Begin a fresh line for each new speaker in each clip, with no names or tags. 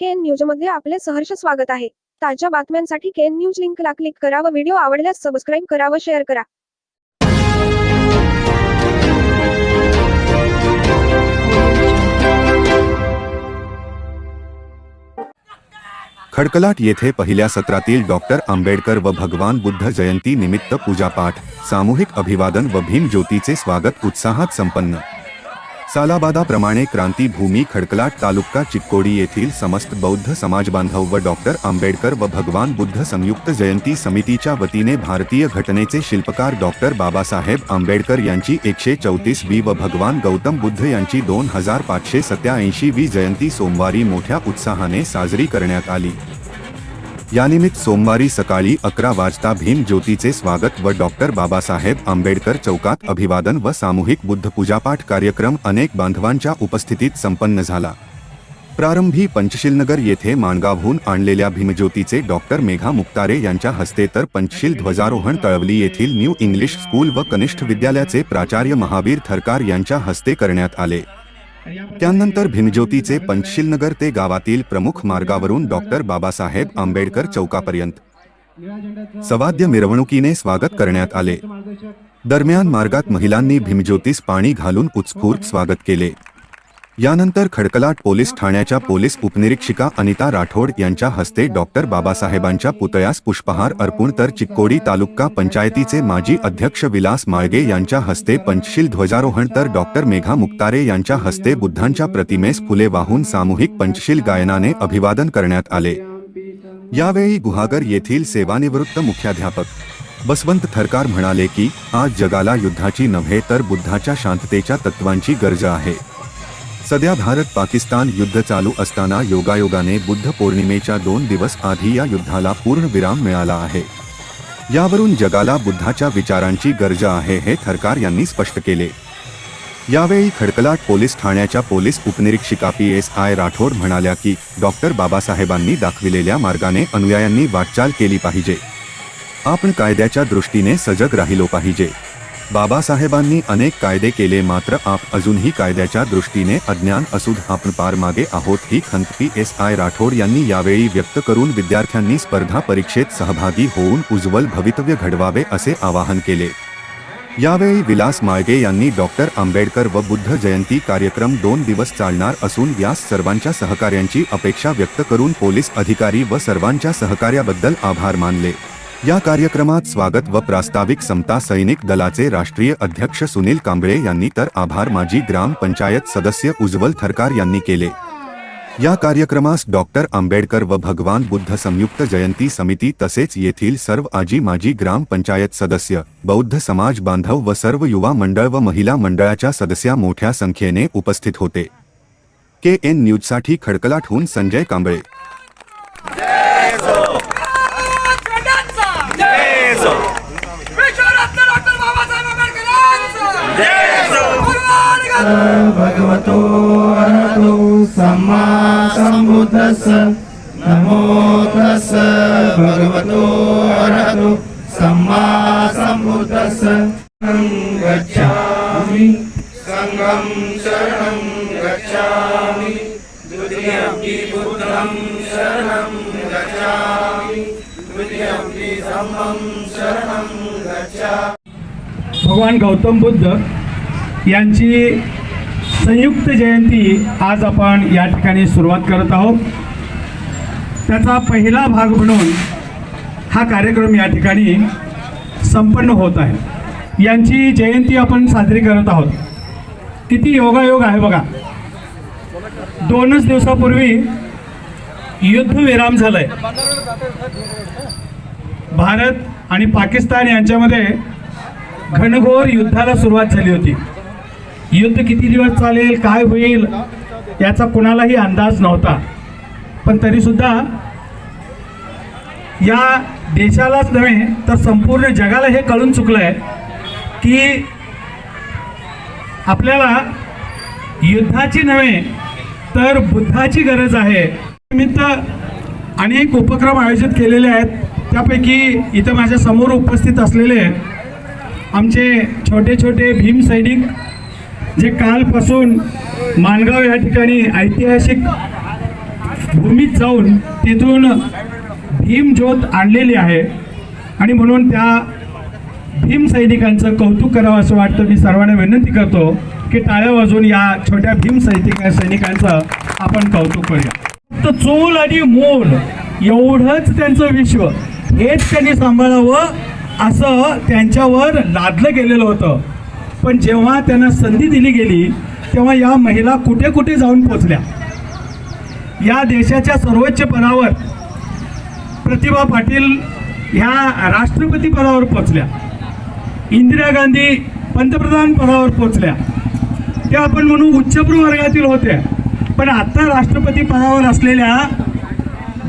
केन न्यूजमध्ये आपले सहर्ष स्वागत आहे. ताज्या बातम्यांसाठी केन न्यूज लिंकला क्लिक करा व व्हिडिओ आवडल्यास सबस्क्राईब करा व शेअर करा.
खडकलाट येथे पहिल्या सत्रातील डॉक्टर आंबेडकर व भगवान बुद्ध जयंती निमित्त पूजापाठ सामूहिक अभिवादन व भीमज्योतीचे स्वागत उत्साहात संपन्न. सालाबादाप्रमाणे क्रांतीभूमी खडकलाट तालुका चिक्कोडी येथील समस्त बौद्ध समाजबांधव व डॉक्टर आंबेडकर व भगवान बुद्ध संयुक्त जयंती समितीच्या वतीने भारतीय घटनेचे शिल्पकार डॉक्टर बाबासाहेब आंबेडकर यांची एकशे चौतीस वी व भगवान गौतम बुद्ध यांची दोन हजार पाचशे सत्याऐंशी वी जयंती सोमवारी मोठ्या उत्साहाने साजरी करण्यात आली. यानिमित्त सोमवारी सकाळी अकरा वाजता भीम ज्योतीचे स्वागत व डॉक्टर बाबासाहेब आंबेडकर चौकात अभिवादन व सामूहिक बुद्ध पूजापाठ कार्यक्रम अनेक बांधवांच्या उपस्थितीत संपन्न झाला. प्रारंभी पंचशीलनगर येथे माणगावहून आणलेल्या भीमज्योतीचे डॉक्टर मेघा मुक्तारे यांच्या हस्ते तर पंचशील ध्वजारोहण तळवली येथील न्यू इंग्लिश स्कूल व कनिष्ठ विद्यालयाचे प्राचार्य महावीर थरकार यांच्या हस्ते करण्यात आले. त्यानंतर भीमज्योतीचे पंचशीलनगर ते गावातील प्रमुख मार्गावरून डॉक्टर बाबासाहेब आंबेडकर चौकापर्यंत. सवाद्य मिरवणुकीने स्वागत करण्यात आले. दरम्यान मार्गात महिलांनी भीमज्योतीस पाणी घालून उत्स्फूर्त स्वागत केले. यानंतर खडकलाट पोलीस ठाण्याच्या पोलीस उपनिरीक्षिका अनिता राठोड यांच्या हस्ते डॉक्टर बाबासाहेबांच्या पुतळ्यास पुष्पहार अर्पून तर चिक्कोडी तालुका पंचायतीचे माजी अध्यक्ष विलास माळगे यांच्या हस्ते पंचशील ध्वजारोहण तर डॉक्टर मेघा मुक्तारे यांच्या हस्ते बुद्धांच्या प्रतिमेस फुले वाहून सामूहिक पंचशील गायनाने अभिवादन करण्यात आले. यावेळी गुहागर येथील सेवानिवृत्त मुख्याध्यापक बसवंत थरकार म्हणाले की आज जगाला युद्धाची नव्हे तर बुद्धाच्या शांततेच्या तत्वांची गरज आहे. सध्या भारत पाकिस्तान युद्ध चालू असताना योगायोगाने बुद्ध पौर्णिमेच्या दोन दिवस आधी या युद्धाला पूर्ण विराम मिळाला आहे. यावरून जगाला बुद्धाच्या विचारांची गरज आहे हे थरकार यांनी स्पष्ट केले. यावेळी खडकलाट पोलीस ठाण्याच्या पोलीस उपनिरीक्षिका पी एस आय राठोड म्हणाल्या की डॉक्टर बाबासाहेबांनी दाखविलेल्या मार्गाने अनुयायांनी वाटचाल केली पाहिजे. आपण कायद्याच्या दृष्टीने सजग राहिलो पाहिजे. बाबासाहेबांनी अनेक कायदे केले मात्र आप अजूनही कायद्याच्या दृष्टीने अज्ञान असून आपण पार मागे आहोत ही खंत पी एस आय राठोड यांनी यावेळी व्यक्त करून विद्यार्थ्यांनी स्पर्धा परीक्षेत सहभागी होऊन उज्ज्वल भवितव्य घडवावे असे आवाहन केले. यावेळी विलास माळगे यांनी डॉक्टर आंबेडकर व बुद्ध जयंती कार्यक्रम दोन दिवस चालणार असून यास सर्वांच्या सहकार्यांची अपेक्षा व्यक्त करून पोलीस अधिकारी व सर्वांच्या सहकार्याबद्दल आभार मानले. या कार्यक्रमात स्वागत व प्रास्ताविक समता सैनिक दलाचे राष्ट्रीय अध्यक्ष सुनील कांबळे यांनी तर आभार माजी ग्राम पंचायत सदस्य उज्ज्वल थरकार यांनी केले. या कार्यक्रमास डॉक्टर आंबेडकर व भगवान बुद्ध संयुक्त जयंती समिती तसेच येथील सर्व आजी माजी ग्राम पंचायत सदस्य बौद्ध समाज बांधव व सर्व युवा मंडळ व महिला मंडळाच्या सदस्या मोठ्या संख्येने उपस्थित होते. के एन न्यूजसाठी खडकलाटहून संजय कांबळे.
भगवतो अरहतो सम्मा सम्बुद्धस्स नमो तस्स भगवतो अरहतो सम्मा सम्बुद्धस्स गच्छामि। सङ्गं शरणं गच्छामि। द्वितीयमपि बुद्धं शरणं गच्छामि। द्वितीयमपि धम्मं शरणं गच्छामि।
भगवान गौतम बुद्ध यांची संयुक्त जयंती आज आपण या ठिकाणी सुरुवात करत आहोत. त्याचा पहिला भाग म्हणून हा कार्यक्रम या ठिकाणी संपन्न होत आहे. यांची जयंती आपण साजरी करत आहोत. किती योगायोग आहे बघा. दोनच दिवसापूर्वी युद्धविराम झालंय. भारत आणि पाकिस्तान यांच्यामध्ये घनघोर युद्धाला सुरुवात झाली होती. युद्ध किती दिवस चालेल काय होईल याचा कुणालाही अंदाज नव्हता. पण तरीसुद्धा या देशालाच नव्हे तर संपूर्ण जगाला हे कळून चुकलं आहे की आपल्याला युद्धाची नव्हे तर बुद्धाची गरज आहे. निमित्त अनेक उपक्रम आयोजित केलेले आहेत. त्यापैकी इथं माझ्यासमोर उपस्थित असलेले आमचे छोटे छोटे भीम सैनिक जे कालपासून माणगाव या ठिकाणी ऐतिहासिक भूमीत जाऊन तिथून भीमज्योत आणलेली आहे. आणि म्हणून त्या भीम सैनिकांचं कौतुक करावं असं वाटतं. मी सर्वांना विनंती करतो की टाळ्या वाजून या छोट्या भीम सैनिक सैनिकांचं आपण कौतुक करूया. फक्त चूल आणि मोल एवढंच त्यांचं विश्व हेच त्यांनी सांभाळावं असं त्यांच्यावर लादलं गेलेलं होतं. पण जेव्हा त्यांना संधी दिली गेली तेव्हा या महिला कुठे कुठे जाऊन पोचल्या? या देशाच्या सर्वोच्च पदावर प्रतिभा पाटील ह्या राष्ट्रपती पदावर पोचल्या. इंदिरा गांधी पंतप्रधान पदावर पोचल्या. त्या आपण म्हणू उच्चभ्रू वर्गातील होत्या. पण आत्ता राष्ट्रपती पदावर असलेल्या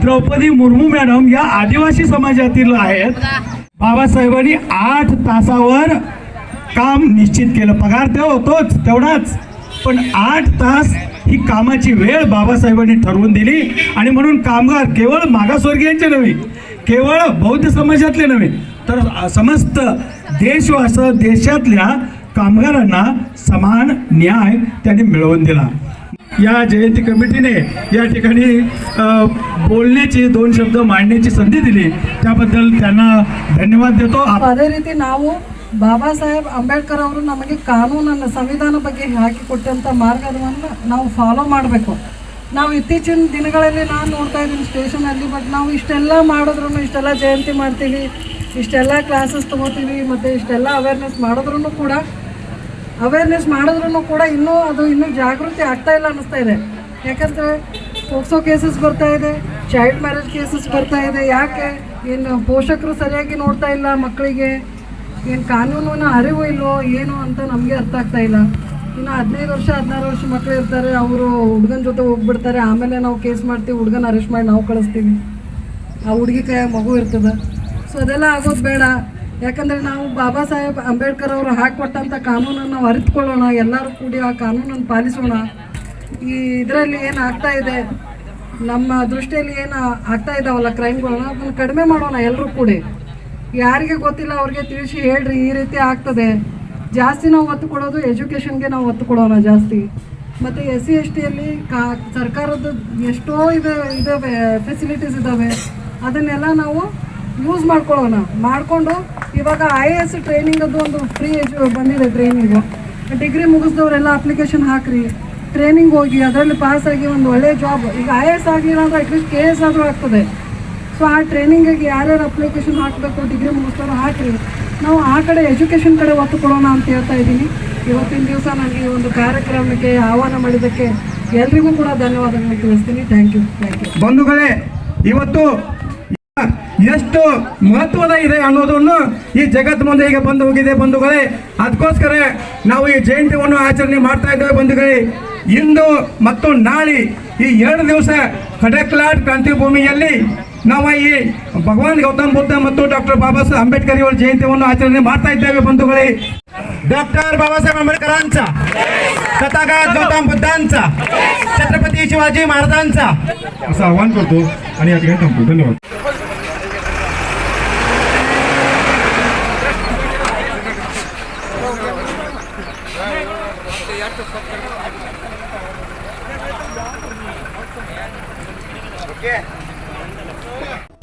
द्रौपदी मुर्मू मॅडम या आदिवासी समाजातील आहेत. बाबासाहेबांनी आठ तासावर काम निश्चित केलं. पगार तेव्हा होतोच तेवढाच. पण आठ तास ही कामाची वेळ बाबासाहेबांनी ठरवून दिली आणि म्हणून कामगार केवळ मागासवर्गीयांचे नव्हे केवळ बौद्ध समाजातले नव्हे तर समस्त देशवास देशातल्या कामगारांना समान न्याय त्यांनी मिळवून दिला. या जयंती कमिटीने या ठिकाणी बोलण्याची दोन शब्द मांडण्याची संधी दिली. त्याबद्दल त्यांना धन्यवाद देतो.
नाव ಬಾಬಾ ಸಾಹೇಬ್ ಅಂಬೇಡ್ಕರ್ ಅವರು ನಮಗೆ ಕಾನೂನನ್ನು, ಸಂವಿಧಾನ ಬಗ್ಗೆ ಹಾಕಿಕೊಟ್ಟಂಥ ಮಾರ್ಗವನ್ನು ನಾವು ಫಾಲೋ ಮಾಡಬೇಕು. ನಾವು ಇತ್ತೀಚಿನ ದಿನಗಳಲ್ಲಿ ನಾನು ನೋಡ್ತಾ ಇದ್ದೀನಿ ಸ್ಟೇಷನಲ್ಲಿ ಬಟ್ ನಾವು ಇಷ್ಟೆಲ್ಲ ಮಾಡಿದ್ರು ಇಷ್ಟೆಲ್ಲ ಜಯಂತಿ ಮಾಡ್ತೀವಿ, ಇಷ್ಟೆಲ್ಲ ಕ್ಲಾಸಸ್ ತೊಗೋತೀವಿ, ಮತ್ತು ಇಷ್ಟೆಲ್ಲ ಅವೇರ್ನೆಸ್ ಮಾಡಿದ್ರು ಕೂಡ ಅವೇರ್ನೆಸ್ ಮಾಡಿದ್ರು ಕೂಡ ಇನ್ನೂ ಅದು ಇನ್ನೂ ಜಾಗೃತಿ ಆಗ್ತಾ ಇಲ್ಲ ಅನ್ನಿಸ್ತಾ ಇದೆ. ಯಾಕಂದರೆ ಪೋಕ್ಸೋ ಕೇಸಸ್ ಬರ್ತಾ ಇದೆ ಚೈಲ್ಡ್ ಮ್ಯಾರೇಜ್ ಕೇಸಸ್ ಬರ್ತಾ ಇದೆ, ಯಾಕೆ? ಏನು ಪೋಷಕರು ಸರಿಯಾಗಿ ನೋಡ್ತಾ ಇಲ್ಲ ಮಕ್ಕಳಿಗೆ. ಏನು ಕಾನೂನಿನ ಅರಿವು ಇಲ್ವೋ ಏನು ಅಂತ ನಮಗೆ ಅರ್ಥ ಆಗ್ತಾ ಇಲ್ಲ. ಇನ್ನು ಹದಿನೈದು ವರ್ಷ, ಹದಿನಾರು ವರ್ಷ ಮಕ್ಕಳು ಇರ್ತಾರೆ, ಅವರು ಹುಡುಗನ ಜೊತೆ ಹೋಗ್ಬಿಡ್ತಾರೆ. ಆಮೇಲೆ ನಾವು ಕೇಸ್ ಮಾಡ್ತೀವಿ, ಹುಡುಗನ ಅರೆಸ್ಟ್ ಮಾಡಿ ನಾವು ಕಳಿಸ್ತೀವಿ. ಆ ಹುಡುಗಿ ಕೈಯಾಗ ಮಗು ಇರ್ತದೆ. ಸೊ ಅದೆಲ್ಲ ಆಗೋದು ಬೇಡ. ಯಾಕಂದರೆ ನಾವು ಬಾಬಾ ಸಾಹೇಬ್ ಅಂಬೇಡ್ಕರ್ ಅವರು ಹಾಕಿಕೊಟ್ಟಂಥ ಕಾನೂನನ್ನು ನಾವು ಅರಿತುಕೊಳ್ಳೋಣ, ಎಲ್ಲರೂ ಕೂಡಿ ಆ ಕಾನೂನನ್ನು ಪಾಲಿಸೋಣ. ಈ ಇದರಲ್ಲಿ ಏನು ಆಗ್ತಾ ಇದೆ, ನಮ್ಮ ದೃಷ್ಟಿಯಲ್ಲಿ ಏನು ಆಗ್ತಾ ಇದ್ದಾವಲ್ಲ ಕ್ರೈಮ್ಗಳನ್ನ ಅದನ್ನು ಕಡಿಮೆ ಮಾಡೋಣ ಎಲ್ಲರೂ ಕೂಡಿ. ಯಾರಿಗೆ ಗೊತ್ತಿಲ್ಲ, ಅವ್ರಿಗೆ ತಿಳಿಸಿ ಹೇಳ್ರಿ, ಈ ರೀತಿ ಆಗ್ತದೆ. ಜಾಸ್ತಿ ನಾವು ಒತ್ತು ಕೊಡೋದು ಎಜುಕೇಷನ್ಗೆ ನಾವು ಒತ್ತು ಕೊಡೋಣ ಜಾಸ್ತಿ. ಮತ್ತು ಎಸ್ ಸಿ, ಎಸ್ ಟಿಯಲ್ಲಿ ಕಾ, ಸರ್ಕಾರದ ಎಷ್ಟೋ ಇದೆ, ಇದಾವೆ ಫೆಸಿಲಿಟೀಸ್ ಇದ್ದಾವೆ ಅದನ್ನೆಲ್ಲ ನಾವು ಯೂಸ್ ಮಾಡ್ಕೊಳ್ಳೋಣ. ಮಾಡಿಕೊಂಡು ಇವಾಗ ಐ ಎ ಎಸ್ ಟ್ರೈನಿಂಗದ್ದು ಒಂದು ಫ್ರೀ ಎಜು ಬಂದಿದೆ ಟ್ರೈನಿಂಗು ಡಿಗ್ರಿ ಮುಗಿಸ್ದವರೆಲ್ಲ ಅಪ್ಲಿಕೇಶನ್ ಹಾಕ್ರಿ. ಟ್ರೈನಿಂಗ್ ಹೋಗಿ, ಅದರಲ್ಲಿ ಪಾಸ್ ಆಗಿ ಒಂದು ಒಳ್ಳೆಯ ಜಾಬ್ ಈಗ ಐ ಎ ಎಸ್ ಆಗಲಿಲ್ಲ ಅಂದ್ರೆ ಅಟ್ಲೀಸ್ಟ್ ಕೆ ಎಸ್ ಆದರೂ ಆಗ್ತದೆ. ಸೊ ಆ ಟ್ರೈನಿಂಗಿಗೆ ಯಾರ್ಯಾರು ಅಪ್ಲಿಕೇಶನ್ ಹಾಕಬೇಕು ಡಿಗ್ರಿ ಮುಗಿಸ್ತಾರೋ ಹಾಕಿರಿ. ನಾವು ಆ ಕಡೆ ಎಜುಕೇಷನ್ ಕಡೆ ಒತ್ತು ಕೊಡೋಣ ಅಂತ ಹೇಳ್ತಾ ಇದ್ದೀನಿ. ಇವತ್ತಿನ ದಿವಸ ನನಗೆ ಈ ಒಂದು ಕಾರ್ಯಕ್ರಮಕ್ಕೆ ಆಹ್ವಾನ ಮಾಡಿದ್ದಕ್ಕೆ ಎಲ್ರಿಗೂ ಕೂಡ ಧನ್ಯವಾದಗಳನ್ನು ತಿಳಿಸ್ತೀನಿ. ಥ್ಯಾಂಕ್ ಯು ಥ್ಯಾಂಕ್ ಯು
ಬಂಧುಗಳೇ, ಇವತ್ತು ಎಷ್ಟು ಮಹತ್ವದ ಇದೆ ಅನ್ನೋದನ್ನು ಈ ಜಗತ್ ಮುಂದೆ ಈಗ ಬಂದು ಹೋಗಿದೆ ಬಂಧುಗಳೇ. ಅದಕ್ಕೋಸ್ಕರ ನಾವು ಈ ಜಯಂತಿಯನ್ನು ಆಚರಣೆ ಮಾಡ್ತಾ ಇದ್ದೇವೆ ಬಂಧುಗಳೇ. ಇಂದು ಮತ್ತು ನಾಳೆ ಈ ಎರಡು ದಿವಸ ಕಡೆಕ್ಲಾಡ್ ಕ್ರಾಂತಿ ಭೂಮಿಯಲ್ಲಿ ನಾವಾಗಿ ಭಗವಾನ್ ಗೌತಮ್ ಬುದ್ಧ ಮತ್ತು ಡಾಕ್ಟರ್ ಬಾಬಾ ಸಾಹೇಬ್ ಅಂಬೇಡ್ಕರ್ ಇವರ ಜಯಂತಿಯನ್ನು ಆಚರಣೆ ಮಾಡ್ತಾ ಇದ್ದೇವೆ ಬಂಧುಗಳೇ
ಡಾಕ್ಟರ್ ಬಾಬಾ ಸಾಹೇಬ್ ಅಂಬೇಡ್ಕರಾंचा तथागत गौतम बुद्धांचा छत्रपती शिवाजी महाराजांचा
असं आवाहन करतो आणि या ठिकाणी थांबतो धन्यवाद Yeah.